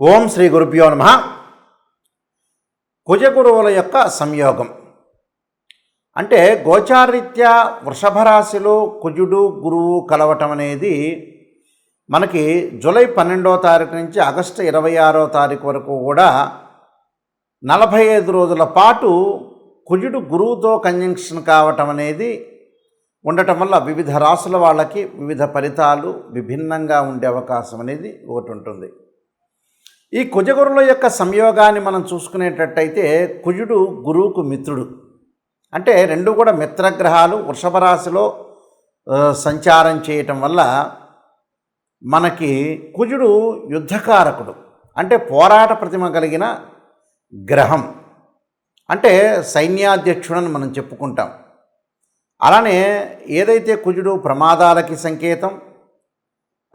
ఓం శ్రీ గురుభ్యో నమ. కుజగురువుల యొక్క సంయోగం. అంటే గోచారీత్యా వృషభ రాశిలో కుజుడు గురువు కలవటం అనేది మనకి జూలై పన్నెండో తారీఖు నుంచి ఆగస్టు ఇరవై ఆరో తారీఖు వరకు కూడా నలభై ఐదు రోజుల పాటు కుజుడు గురువుతో కంజంక్షన్ కావటం అనేది ఉండటం వల్ల వివిధ రాసుల వాళ్ళకి వివిధ ఫలితాలు విభిన్నంగా ఉండే అవకాశం అనేది ఒకటి ఉంటుంది. ఈ కుజగురుల యొక్క సంయోగాన్ని మనం చూసుకునేటట్టయితే కుజుడు గురువుకు మిత్రుడు. అంటే రెండు కూడా మిత్రగ్రహాలు వృషభ రాశిలో సంచారం చేయటం వల్ల మనకి కుజుడు యుద్ధకారకుడు. అంటే పోరాట ప్రతిమ కలిగిన గ్రహం. అంటే సైన్యాధ్యక్షుడని మనం చెప్పుకుంటాం. అలానే ఏదైతే కుజుడు ప్రమాదాలకి సంకేతం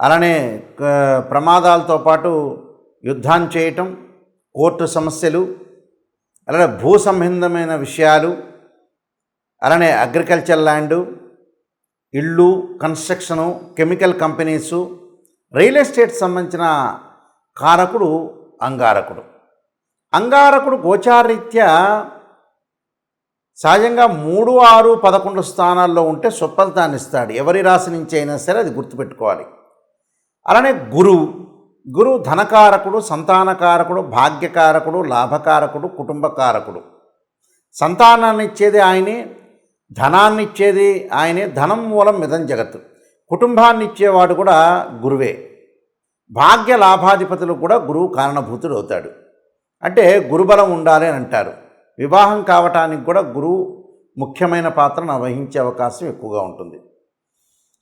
అలానే క- ప్రమాదాలతో పాటు యుద్ధాన్ని చేయటం కోర్టు సమస్యలు అలానే భూ సంబంధమైన విషయాలు అలానే అగ్రికల్చర్ ల్యాండు ఇళ్ళు construction chemical companies real estate సంబంధించిన కారకుడు అంగారకుడు. అంగారకుడు గోచారీత్యా సహజంగా మూడు ఆరు పదకొండు స్థానాల్లో ఉంటే సుఫలితాన్ని ఇస్తాడు. ఎవరి రాశి నుంచి అయినా సరే అది గుర్తుపెట్టుకోవాలి. అలానే గురువు. గురువు ధనకారకుడు సంతానకారకుడు భాగ్యకారకుడు లాభకారకుడు కుటుంబకారకుడు. సంతానాన్ని ఇచ్చేది ఆయనే ధనాన్ని ఇచ్చేది ఆయనే ధనం మూలం మిదం జగత్తు. కుటుంబాన్ని ఇచ్చేవాడు కూడా గురువే. భాగ్య లాభాధిపతులు కూడా గురువు కారణభూతుడు అవుతాడు. అంటే గురుబలం ఉండాలి అని అంటారు. వివాహం కావటానికి కూడా గురువు ముఖ్యమైన పాత్రను వహించే అవకాశం ఎక్కువగా ఉంటుంది.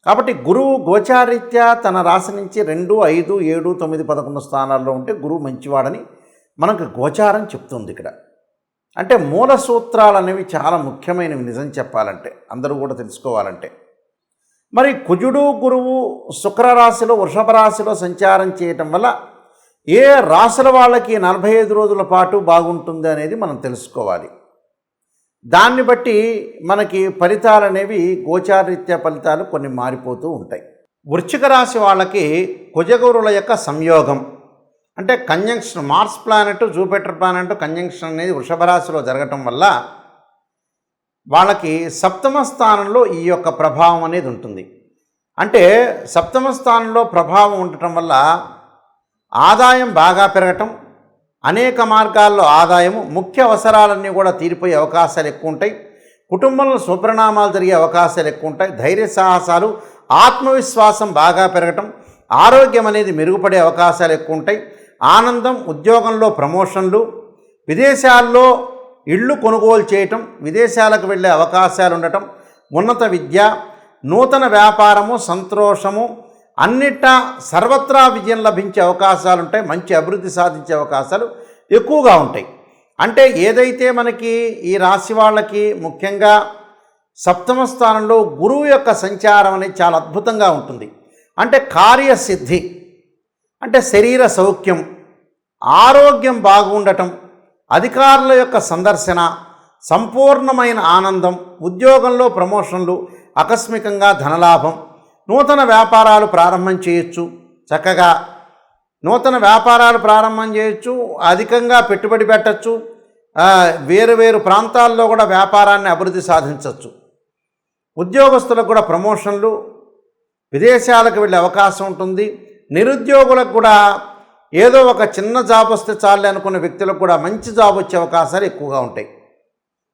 కాబట్టి గురువు గోచారీత్యా తన రాశి నుంచి రెండు ఐదు ఏడు తొమ్మిది పదకొండు స్థానాల్లో ఉంటే గురువు మంచివాడని మనకు గోచారం చెప్తుంది ఇక్కడ. అంటే మూల సూత్రాలు అనేవి చాలా ముఖ్యమైనవి నిజం చెప్పాలంటే అందరూ కూడా తెలుసుకోవాలంటే. మరి కుజుడు గురువు శుక్ర రాశిలో వృషభ రాశిలో సంచారం చేయటం వల్ల ఏ రాశుల వాళ్ళకి నలభై ఐదు రోజుల పాటు బాగుంటుంది అనేది మనం తెలుసుకోవాలి. దాన్ని బట్టి మనకి ఫలితాలు అనేవి గోచారీత్య ఫలితాలు కొన్ని మారిపోతూ ఉంటాయి. వృశ్చిక రాశి వాళ్ళకి కుజగురుల యొక్క సంయోగం. అంటే conjunction Mars planet Jupiter planet conjunction అనేది వృషభ రాశిలో జరగటం వల్ల వాళ్ళకి సప్తమ స్థానంలో ఈ యొక్క ప్రభావం అనేది ఉంటుంది. అంటే సప్తమ స్థానంలో ప్రభావం ఉండటం వల్ల ఆదాయం బాగా పెరగటం అనేక మార్గాల్లో ఆదాయము ముఖ్య అవసరాలన్నీ కూడా తీరిపోయే అవకాశాలు ఎక్కువ ఉంటాయి కుటుంబంలో శుభ్రనామాలు జరిగే అవకాశాలు ఎక్కువ ఉంటాయి ధైర్య సాహసాలు ఆత్మవిశ్వాసం బాగా పెరగటం ఆరోగ్యం అనేది మెరుగుపడే అవకాశాలు ఎక్కువ ఉంటాయి ఆనందం ఉద్యోగంలో ప్రమోషన్లు విదేశాల్లో ఇళ్ళు కొనుగోలు చేయటం విదేశాలకు వెళ్ళే అవకాశాలు ఉండటం ఉన్నత విద్య నూతన వ్యాపారము సంతోషము అన్నిటా సర్వత్రా విజయం లభించే అవకాశాలు ఉంటాయి మంచి అభివృద్ధి సాధించే అవకాశాలు ఎక్కువగా ఉంటాయి. అంటే ఏదైతే మనకి ఈ రాశి వాళ్ళకి ముఖ్యంగా సప్తమ స్థానంలో గురువు యొక్క సంచారం అనేది చాలా అద్భుతంగా ఉంటుంది. అంటే కార్యసిద్ధి అంటే శరీర సౌఖ్యం ఆరోగ్యం బాగుండటం అధికారుల యొక్క సందర్శన సంపూర్ణమైన ఆనందం ఉద్యోగంలో ప్రమోషన్లు ఆకస్మికంగా ధనలాభం నూతన వ్యాపారాలు ప్రారంభం చేయొచ్చు. చక్కగా నూతన వ్యాపారాలు ప్రారంభం చేయొచ్చు. అధికంగా పెట్టుబడి పెట్టచ్చు. వేరు వేరు ప్రాంతాల్లో కూడా వ్యాపారాన్ని అభివృద్ధి సాధించవచ్చు ఉద్యోగస్తులకు కూడా ప్రమోషన్లు విదేశాలకు వెళ్ళే అవకాశం ఉంటుంది. నిరుద్యోగులకు కూడా ఏదో ఒక చిన్న జాబ్ వస్తే చాలే అనుకున్న వ్యక్తులకు కూడా మంచి జాబ్ వచ్చే అవకాశాలు ఎక్కువగా ఉంటాయి.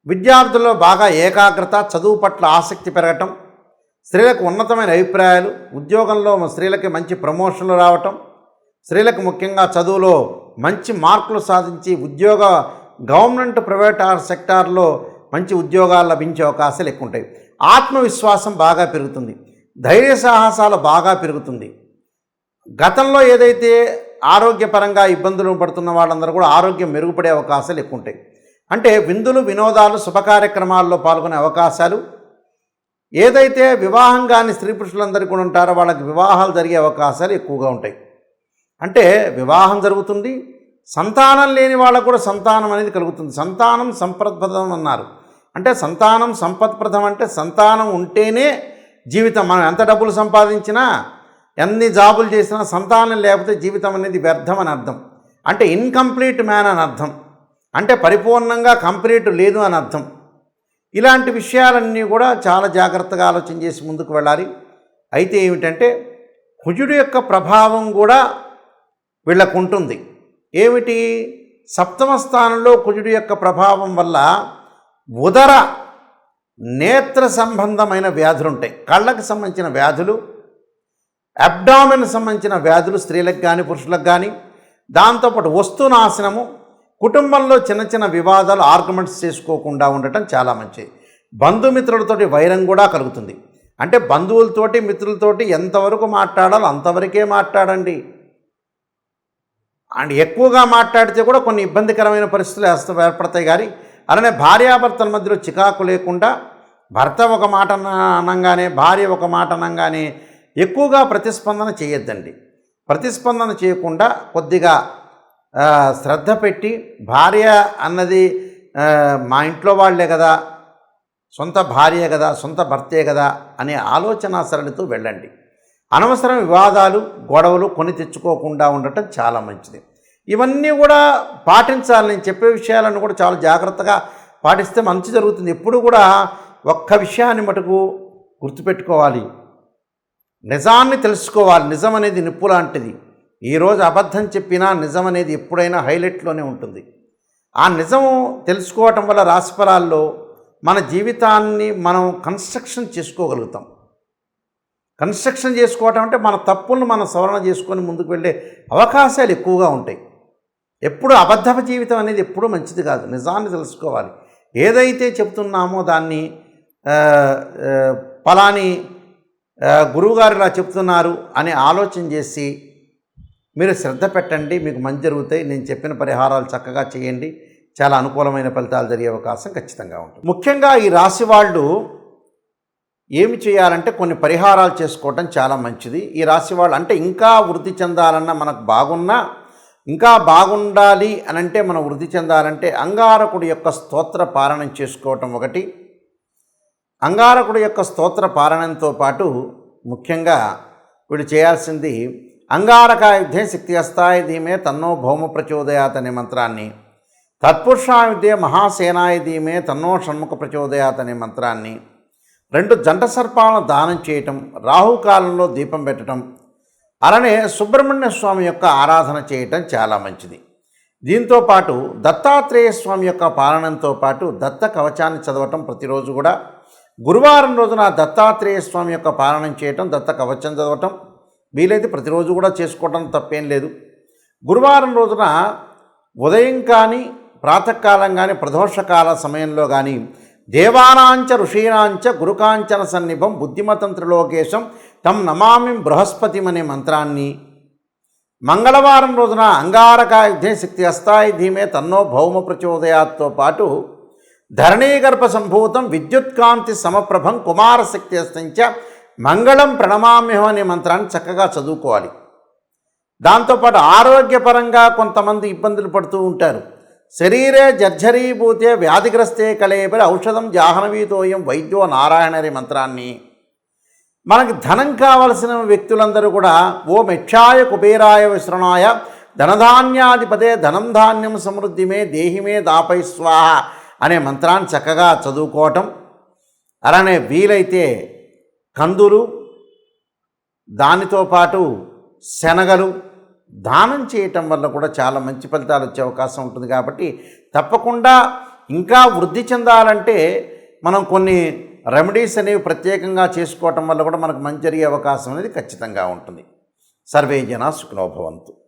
విద్యార్థుల్లో బాగా ఏకాగ్రత చదువు పట్ల ఆసక్తి పెరగటం స్త్రీలకు ఉన్నతమైన అభిప్రాయాలు ఉద్యోగంలో స్త్రీలకి మంచి ప్రమోషన్లు రావటం స్త్రీలకు ముఖ్యంగా చదువులో మంచి మార్కులు సాధించి ఉద్యోగ గవర్నమెంట్ ప్రైవేట్ సెక్టార్లో మంచి ఉద్యోగాలు లభించే అవకాశాలు ఎక్కువ ఉంటాయి ఆత్మవిశ్వాసం బాగా పెరుగుతుంది. ధైర్య సాహసాలు బాగా పెరుగుతుంది. గతంలో ఏదైతే ఆరోగ్యపరంగా ఇబ్బందులు పడుతున్న వాళ్ళందరూ కూడా ఆరోగ్యం మెరుగుపడే అవకాశాలు ఎక్కువ ఉంటాయి అంటే విందులు వినోదాలు శుభ కార్యక్రమాల్లో పాల్గొనే అవకాశాలు ఏదైతే వివాహం కాని స్త్రీ పురుషులందరికీ కూడా ఉంటారో వాళ్ళకి వివాహాలు జరిగే అవకాశాలు ఎక్కువగా ఉంటాయి. అంటే వివాహం జరుగుతుంది సంతానం లేని వాళ్ళకు కూడా సంతానం అనేది కలుగుతుంది. సంతానం సంపత్ప్రదం అన్నారు. అంటే సంతానం సంపత్ప్రదం అంటే సంతానం ఉంటేనే జీవితం మనం ఎంత డబ్బులు సంపాదించినా ఎన్ని జాబులు చేసినా సంతానం లేకపోతే జీవితం అనేది వ్యర్థం అని అర్థం. అంటే ఇన్కంప్లీట్ మ్యాన్ అని అర్థం. అంటే పరిపూర్ణంగా కంప్లీట్ లేదు అని అర్థం. ఇలాంటి విషయాలన్నీ కూడా చాలా జాగ్రత్తగా ఆలోచన చేసి ముందుకు వెళ్ళాలి. అయితే ఏమిటంటే కుజుడు యొక్క ప్రభావం కూడా వీళ్ళకు ఉంటుంది ఏమిటి? సప్తమ స్థానంలో కుజుడు యొక్క ప్రభావం వల్ల ఉదర నేత్ర సంబంధమైన వ్యాధులు ఉంటాయి. కళ్ళకు సంబంధించిన వ్యాధులు అబ్డామిన్ సంబంధించిన వ్యాధులు స్త్రీలకు కానీ పురుషులకు కానీ దాంతోపాటు వస్తు నాశనము కుటుంబంలో చిన్న చిన్న వివాదాలు ఆర్గ్యుమెంట్స్ చేసుకోకుండా ఉండటం చాలా మంచిది బంధుమిత్రులతోటి వైరం కూడా కలుగుతుంది. అంటే బంధువులతోటి మిత్రులతోటి ఎంతవరకు మాట్లాడాలో అంతవరకే మాట్లాడండి. అండ్ ఎక్కువగా మాట్లాడితే కూడా కొన్ని ఇబ్బందికరమైన పరిస్థితులు ఏస్త- ఏర్పడతాయి కానీ అలానే భార్యాభర్తల మధ్యలో చికాకు లేకుండా భర్త ఒక మాట అనగానే భార్య ఒక మాట అనగానే ఎక్కువగా ప్రతిస్పందన చేయొద్దండి. ప్రతిస్పందన చేయకుండా కొద్దిగా శ్రద్ధ పెట్టి భార్య అన్నది మా ఇంట్లో వాళ్ళే కదా సొంత భార్య కదా సొంత భర్తే కదా అనే ఆలోచన సరళితో వెళ్ళండి. అనవసరం వివాదాలు గొడవలు కొని తెచ్చుకోకుండా ఉండటం చాలా మంచిది. ఇవన్నీ కూడా పాటించాలి. నేను చెప్పే విషయాలను కూడా చాలా జాగ్రత్తగా పాటిస్తే మంచి జరుగుతుంది. ఎప్పుడు కూడా ఒక్క విషయాన్ని మటుకు గుర్తుపెట్టుకోవాలి. నిజాన్ని తెలుసుకోవాలి. నిజం అనేది నిప్పు లాంటిది. ఈరోజు అబద్ధం చెప్పినా నిజం అనేది ఎప్పుడైనా హైలైట్లోనే ఉంటుంది. ఆ నిజం తెలుసుకోవటం వల్ల రాశిఫలాల్లో మన జీవితాన్ని మనం కన్స్ట్రక్షన్ చేసుకోగలుగుతాం. కన్స్ట్రక్షన్ చేసుకోవటం అంటే మన తప్పులను మనం సవరణ చేసుకొని ముందుకు వెళ్ళే అవకాశాలు ఎక్కువగా ఉంటాయి. ఎప్పుడు అబద్ధపు జీవితం అనేది ఎప్పుడూ మంచిది కాదు. నిజాన్ని తెలుసుకోవాలి. ఏదైతే చెప్తున్నామో దాన్ని పలాని గురువుగారు ఇలా చెప్తున్నారు అని ఆలోచన చేసి మీరు శ్రద్ధ పెట్టండి మీకు మంచి జరుగుతాయి నేను చెప్పిన పరిహారాలు చక్కగా చేయండి. చాలా అనుకూలమైన ఫలితాలు జరిగే అవకాశం ఖచ్చితంగా ఉంటుంది. ముఖ్యంగా ఈ రాశి వాళ్ళు ఏమి చేయాలంటే కొన్ని పరిహారాలు చేసుకోవటం చాలా మంచిది. ఈ రాశి వాళ్ళు అంటే ఇంకా వృద్ధి చెందాలన్నా మనకు బాగున్నా ఇంకా బాగుండాలి అని అంటే మనం వృద్ధి చెందాలంటే అంగారకుడి యొక్క స్తోత్ర పారణం చేసుకోవటం ఒకటి. అంగారకుడి యొక్క స్తోత్ర పారణంతో పాటు ముఖ్యంగా వీడు చేయాల్సింది అంగారకాయుద్ధే శక్తి ధీమే తన్నో భౌమ ప్రచోదయాత్ అనే మంత్రాన్ని. తత్పురుషాయుధే మహాసేనాయ ధీమే తన్నో షణ్ముఖ ప్రచోదయాత్ అనే మంత్రాన్ని. రెండు జంట సర్పాలను దానం చేయటం రాహుకాలంలో దీపం పెట్టడం అలానే సుబ్రహ్మణ్య స్వామి యొక్క ఆరాధన చేయటం చాలా మంచిది. దీంతో పాటు దత్తాత్రేయ స్వామి యొక్క పాలనంతో పాటు దత్త కవచాన్ని చదవటం ప్రతిరోజు కూడా. గురువారం రోజున దత్తాత్రేయ స్వామి యొక్క పాలనం చేయటం దత్త కవచం చదవటం వీలైతే ప్రతిరోజు కూడా చేసుకోవటం తప్పేం లేదు. గురువారం రోజున ఉదయం కానీ ప్రాతకాలం కానీ ప్రదోషకాల సమయంలో కానీ దేవానాంచ ఋషీనాంచ గురుకాంచన సన్నిభం బుద్ధిమతం త్రిలోకేశం తం నమామి బృహస్పతి అనే మంత్రాన్ని మంగళవారం రోజున అంగారకాయుధే శక్తి అస్తాయి ధీమే తన్నో భౌమ ప్రచోదయాతో పాటు ధరణీగర్భ సంభూతం విద్యుత్కాంతి సమప్రభం కుమారశక్తి అస్తంచ మంగళం ప్రణమామ్యం అనే మంత్రాన్ని చక్కగా చదువుకోవాలి. దాంతోపాటు ఆరోగ్యపరంగా కొంతమంది ఇబ్బందులు పడుతూ ఉంటారు. శరీరే జర్జరీభూతే వ్యాధిగ్రస్తే కళేపరి ఔషధం జాహ్నవీతోయం వైద్యో నారాయణరి మంత్రాన్ని. మనకు ధనం కావలసిన వ్యక్తులందరూ కూడా ఓ మెక్షాయ కుబేరాయ విశ్రణాయ ధనధాన్యాధిపతే ధనం ధాన్యం సమృద్ధిమే దేహిమే దాపై స్వాహ అనే మంత్రాన్ని చక్కగా చదువుకోవటం. అలానే వీలైతే కందులు దానితో పాటు శనగలు దానం చేయటం వల్ల కూడా చాలా మంచి ఫలితాలు వచ్చే అవకాశం ఉంటుంది కాబట్టి తప్పకుండా ఇంకా వృద్ధి చెందాలంటే మనం కొన్ని రెమెడీస్ అనేవి ప్రత్యేకంగా చేసుకోవటం వల్ల కూడా మనకు మంచి జరిగే అవకాశం అనేది ఖచ్చితంగా ఉంటుంది. సర్వే జన సుఖనోభవంతు